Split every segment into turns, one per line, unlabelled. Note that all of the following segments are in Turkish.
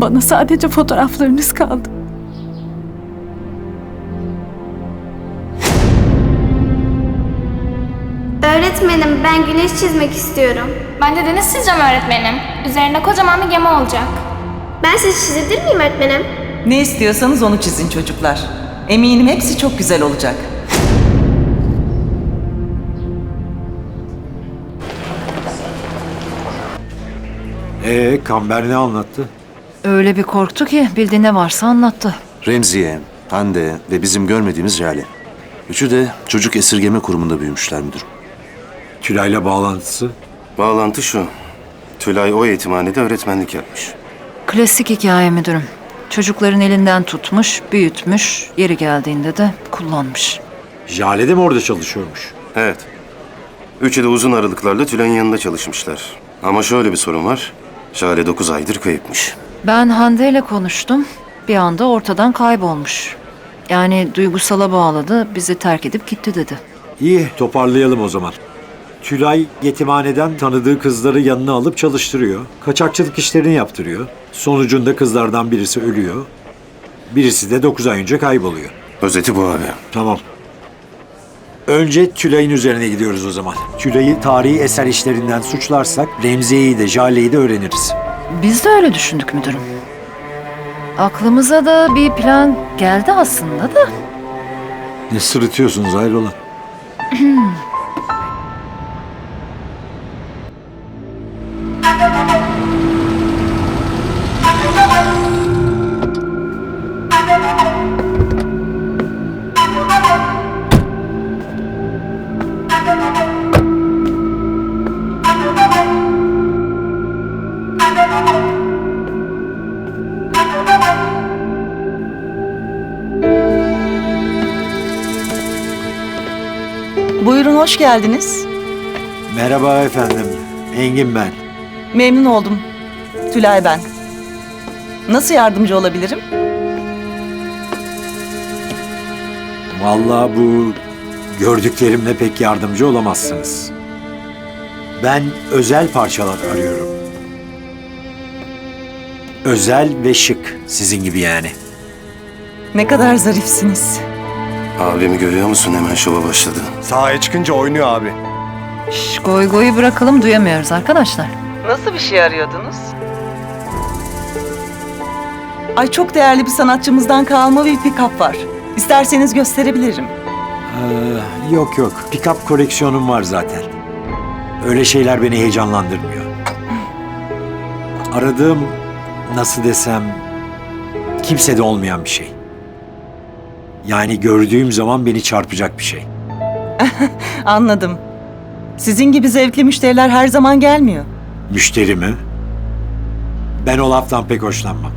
Bana sadece fotoğraflarınız kaldı.
Öğretmenim ben güneş çizmek istiyorum.
Ben de deniz çizeceğim öğretmenim. Üzerinde kocaman bir gemi olacak.
Ben sizi çizebilir miyim öğretmenim?
Ne istiyorsanız onu çizin çocuklar. Eminim hepsi çok güzel olacak.
Ee, Kamber ne anlattı?
Öyle bir korktu ki bildiği ne varsa anlattı.
Remziye, Hande ve bizim görmediğimiz Jale. Üçü de çocuk esirgeme kurumunda büyümüşler müdürüm.
Tülay'la bağlantısı?
Bağlantı şu. Tülay o eğitimhanede öğretmenlik yapmış.
Klasik hikaye müdürüm. Çocukların elinden tutmuş, büyütmüş, yeri geldiğinde de kullanmış.
Jale de mi orada çalışıyormuş?
Evet. Üçü de uzun aralıklarla Tülay'ın yanında çalışmışlar. Ama şöyle bir sorun var. Jale 9 aydır kayıpmış.
Ben Hande ile konuştum. Bir anda ortadan kaybolmuş. Yani duygusala bağladı, bizi terk edip gitti dedi.
İyi, toparlayalım o zaman. Tülay yetimhaneden tanıdığı kızları yanına alıp çalıştırıyor. Kaçakçılık işlerini yaptırıyor. Sonucunda kızlardan birisi ölüyor. Birisi de 9 ay önce kayboluyor.
Özeti bu abi.
Tamam. Önce Tülay'ın üzerine gidiyoruz o zaman. Tülay'ı tarihi eser işlerinden suçlarsak Remziye'yi de Jale'yi de öğreniriz.
Biz de öyle düşündük müdürüm. Aklımıza da bir plan geldi aslında da.
Ne sırıtıyorsunuz hayrola?
hoş geldiniz.
Merhaba efendim. Engin ben.
Memnun oldum. Tülay ben. Nasıl yardımcı olabilirim?
Vallahi bu gördüklerimle pek yardımcı olamazsınız. Ben özel parçalar arıyorum. Özel ve şık sizin gibi yani.
Ne kadar zarifsiniz.
Abimi görüyor musun? Hemen şova başladı.
Sahaya çıkınca oynuyor abi.
Şş, goy goyu bırakalım duyamıyoruz arkadaşlar.
Nasıl bir şey arıyordunuz? Ay çok değerli bir sanatçımızdan kalma bir pick-up var. İsterseniz gösterebilirim.
Ee, yok yok. Pick-up koleksiyonum var zaten. Öyle şeyler beni heyecanlandırmıyor. Aradığım nasıl desem kimsede olmayan bir şey. Yani gördüğüm zaman beni çarpacak bir şey.
Anladım. Sizin gibi zevkli müşteriler her zaman gelmiyor.
Müşteri mi? Ben o laftan pek hoşlanmam.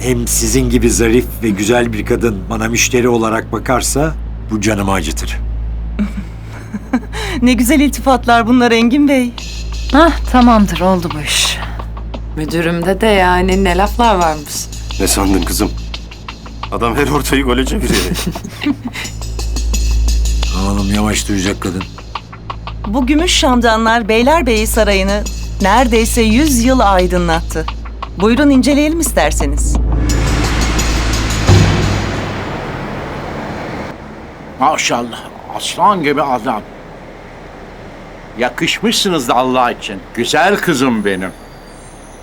Hem sizin gibi zarif ve güzel bir kadın bana müşteri olarak bakarsa bu canımı acıtır.
Ne güzel iltifatlar bunlar Engin Bey.
Hah tamamdır oldu bu iş.
Müdürümde de yani ne laflar varmış.
Ne sandın kızım? Adam her ortayı gole çeviriyor.
Oğlum yavaş duyacak kadın.
Bu gümüş şamdanlar Beylerbeyi Sarayı'nı neredeyse 100 yıl aydınlattı. Buyurun inceleyelim isterseniz.
Maşallah aslan gibi adam. Yakışmışsınız da Allah için. Güzel kızım benim.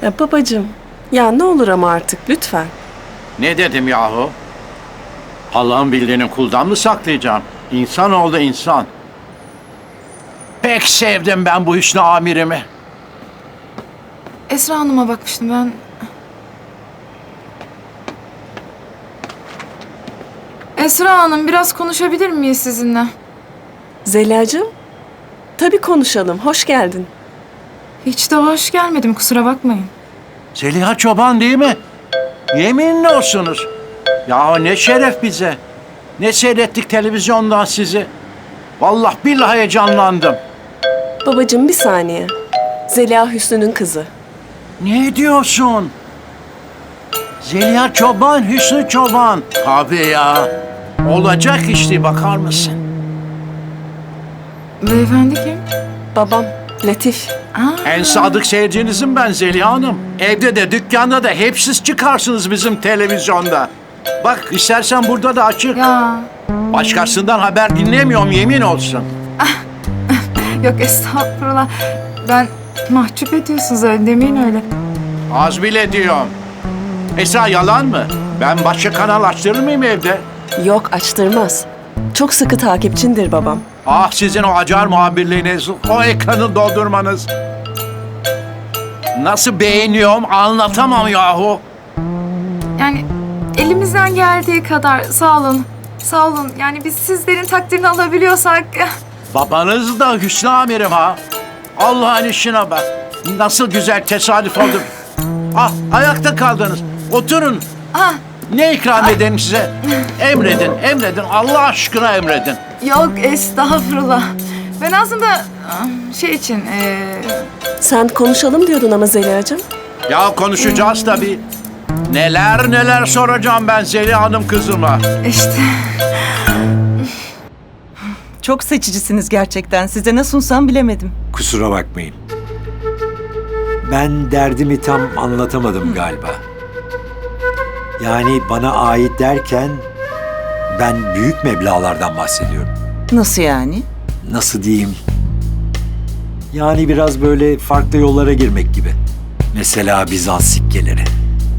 Ya babacığım, ya ne olur ama artık lütfen.
Ne dedim yahu? Allah'ın bildiğini kuldan mı saklayacağım? İnsan oldu insan. Pek sevdim ben bu Hüsnü amirimi.
Esra Hanım'a bakmıştım ben. Esra Hanım biraz konuşabilir miyiz sizinle?
Zeliha'cığım, tabii konuşalım. Hoş geldin.
Hiç de hoş gelmedim kusura bakmayın.
Zeliha Çoban değil mi? Yeminli olsunuz. Ya ne şeref bize. Ne seyrettik televizyondan sizi. Vallahi billahi heyecanlandım.
Babacığım bir saniye. Zeliha Hüsnü'nün kızı.
Ne diyorsun? Zeliha Çoban, Hüsnü Çoban. Tabii ya. Olacak işte bakar mısın?
Beyefendi kim?
Babam, Latif.
En sadık seyircinizim ben Zeliha Hanım. Evde de dükkanda da hep siz çıkarsınız bizim televizyonda. Bak istersen burada da açık.
Ya
Başkasından haber dinlemiyorum yemin olsun.
yok estağfurullah. Ben mahcup ediyorsunuz öyle demeyin öyle.
Az bile diyorum. Esra yalan mı? Ben başka kanal açtırır mıyım evde?
Yok açtırmaz. Çok sıkı takipçindir babam.
Ah sizin o acar muhabirliğiniz, o ekranı doldurmanız. Nasıl beğeniyorum anlatamam yahu.
Yani elimizden geldiği kadar sağ olun. Sağ olun. Yani biz sizlerin takdirini alabiliyorsak...
Babanız da Hüsnü amirim ha. Allah'ın işine bak. Nasıl güzel tesadüf oldu. Ah ayakta kaldınız. Oturun.
Ah,
Ne ikram edeyim size? Emredin, emredin. Allah aşkına emredin.
Yok estağfurullah. Ben aslında ah, şey için... eee,
Sen konuşalım diyordun ama Zeliha'cığım.
Ya konuşacağız tabii. Neler neler soracağım ben Zeliha Hanım kızıma.
işte...
Çok seçicisiniz gerçekten. Size ne sunsam bilemedim.
Kusura bakmayın. Ben derdimi tam anlatamadım galiba. Yani bana ait derken ben büyük meblağlardan bahsediyorum.
Nasıl yani?
Nasıl diyeyim? Yani biraz böyle farklı yollara girmek gibi. Mesela Bizans sikkeleri.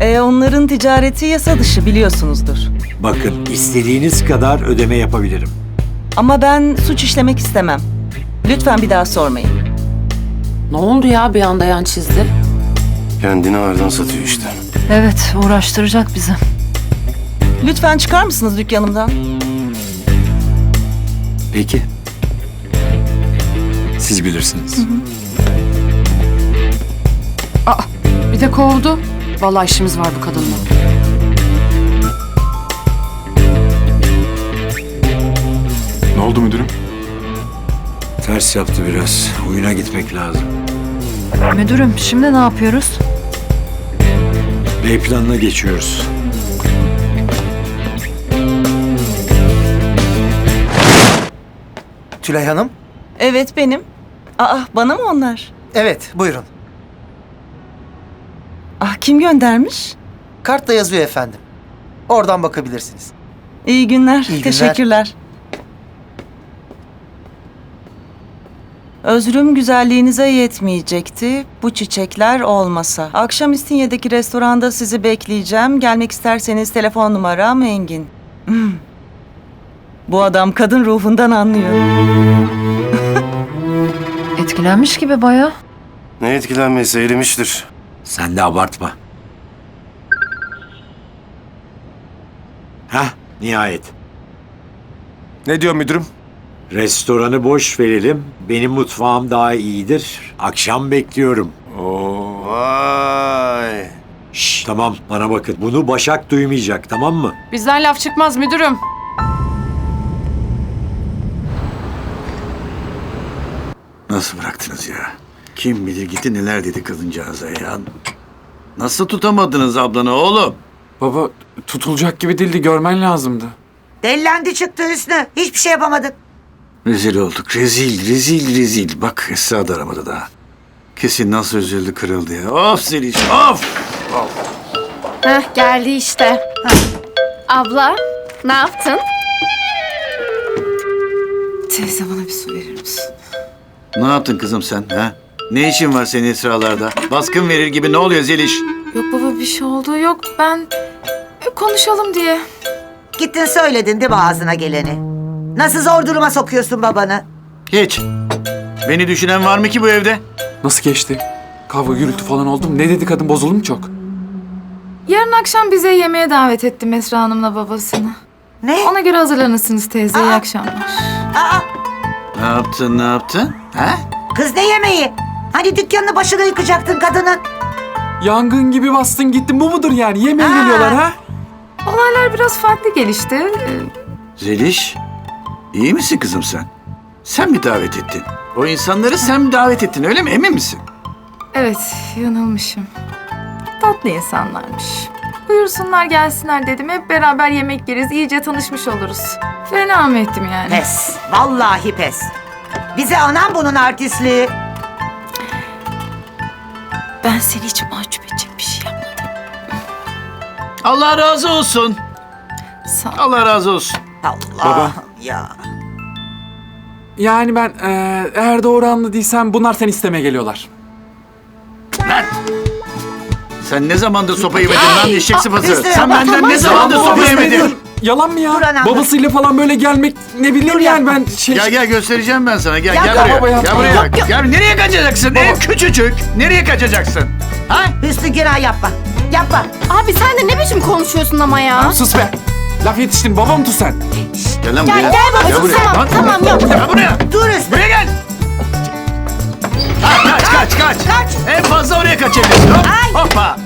E, onların ticareti yasa dışı biliyorsunuzdur.
Bakın istediğiniz kadar ödeme yapabilirim.
Ama ben suç işlemek istemem. Lütfen bir daha sormayın.
Ne oldu ya bir anda yan çizdi?
Kendini ağırdan satıyor işte.
Evet uğraştıracak bizi.
Lütfen çıkar mısınız dükkanımdan?
Peki. Siz bilirsiniz.
Bir de kovdu. Vallahi işimiz var bu kadınla.
Ne oldu müdürüm?
Ters yaptı biraz. Oyuna gitmek lazım.
Müdürüm şimdi ne yapıyoruz?
B planına geçiyoruz.
Tülay Hanım?
Evet benim. Aa bana mı onlar?
Evet, buyurun.
Ah kim göndermiş?
Kartta yazıyor efendim. Oradan bakabilirsiniz.
İyi günler.
günler.
Teşekkürler. Özrüm güzelliğinize yetmeyecekti. Bu çiçekler olmasa. Akşam İstinye'deki restoranda sizi bekleyeceğim. Gelmek isterseniz telefon numaram Engin. Hmm. Bu adam kadın ruhundan anlıyor.
Etkilenmiş gibi baya.
Ne etkilenmesi erimiştir.
Sen de abartma. Hah, nihayet.
Ne diyor müdürüm?
Restoranı boş verelim. Benim mutfağım daha iyidir. Akşam bekliyorum.
Vay.
Şş, tamam bana bakın. Bunu Başak duymayacak tamam mı?
Bizden laf çıkmaz müdürüm.
Nasıl bıraktınız ya? Kim bilir gitti neler dedi kadıncağıza ya. Nasıl tutamadınız ablanı oğlum?
Baba tutulacak gibi değildi görmen lazımdı.
Dellendi çıktı Hüsnü. Hiçbir şey yapamadık.
Rezil olduk. Rezil, rezil, rezil. Bak Esra da aramadı daha. Kesin nasıl üzüldü kırıldı ya. Of Zeliş, of!
Heh geldi işte. Abla ne yaptın?
Teyze bana bir su verir misin?
Ne yaptın kızım sen ha? Ne işin var senin Esra'larda? Baskın verir gibi ne oluyor Zeliş?
Yok baba bir şey oldu yok ben e, konuşalım diye.
Gittin söyledin değil mi ağzına geleni? Nasıl zor duruma sokuyorsun babanı?
Hiç. Beni düşünen var mı ki bu evde?
Nasıl geçti? Kavga gürültü falan oldu mu? Ne dedi kadın bozuldu mu çok?
Yarın akşam bize yemeğe davet ettim Esra Hanım'la babasını.
Ne?
Ona göre hazırlanırsınız teyze. İyi akşamlar.
Aa,
Ne yaptın, ne yaptın? Ha?
kız ne yemeği? Hani dükkanını başına yıkacaktın kadının.
Yangın gibi bastın gittin bu mudur yani? Yemeğe
Ha.
geliyorlar ha?
Olaylar biraz farklı gelişti. Ee,
Zeliş, iyi misin kızım sen? Sen mi davet ettin? O insanları sen mi davet ettin öyle mi? Emin misin?
Evet, yanılmışım. Tatlı insanlarmış. Buyursunlar gelsinler dedim. Hep beraber yemek yeriz, iyice tanışmış oluruz. Fena mı ettim yani?
Pes. Vallahi pes. Bize anam bunun artistliği.
Ben seni hiç mahcup edecek bir şey yapmadım.
Allah razı olsun.
Sağ ol.
Allah razı olsun.
Allah ya.
Yani ben eee, eğer doğru anladıysam bunlar seni istemeye geliyorlar.
Sen ne zamandır sopa yemedin lan eşek sıpası?
üstüne
Sen benden
tamam,
ne zamandır
tamam,
sopa
dur,
yemedin?
dur.
Yalan mı ya?
Dur anam,
Babasıyla falan böyle gelmek ne bileyim yani
yapma.
ben şey...
Gel gel göstereceğim ben sana. Gel
Ya
gel
baba
buraya.
ya,
Gel
tamam.
buraya.
Yok,
Gel nereye kaçacaksın? Ev küçücük. Nereye kaçacaksın? Ha?
Hüsnü günah yapma. Yapma.
Abi sen de ne biçim konuşuyorsun ama ya?
Sus be! Laf yetiştin babam tut sen.
Gel lan
Gel
buraya.
gel
Gel
babacığım
buraya.
tamam
Lan,
tamam yap.
Gel buraya.
Dur Hüsnü.
Buraya gel. Ha, kaç kaç kaç.
Kaç.
En fazla oraya kaçabilirsin. Hop, hoppa.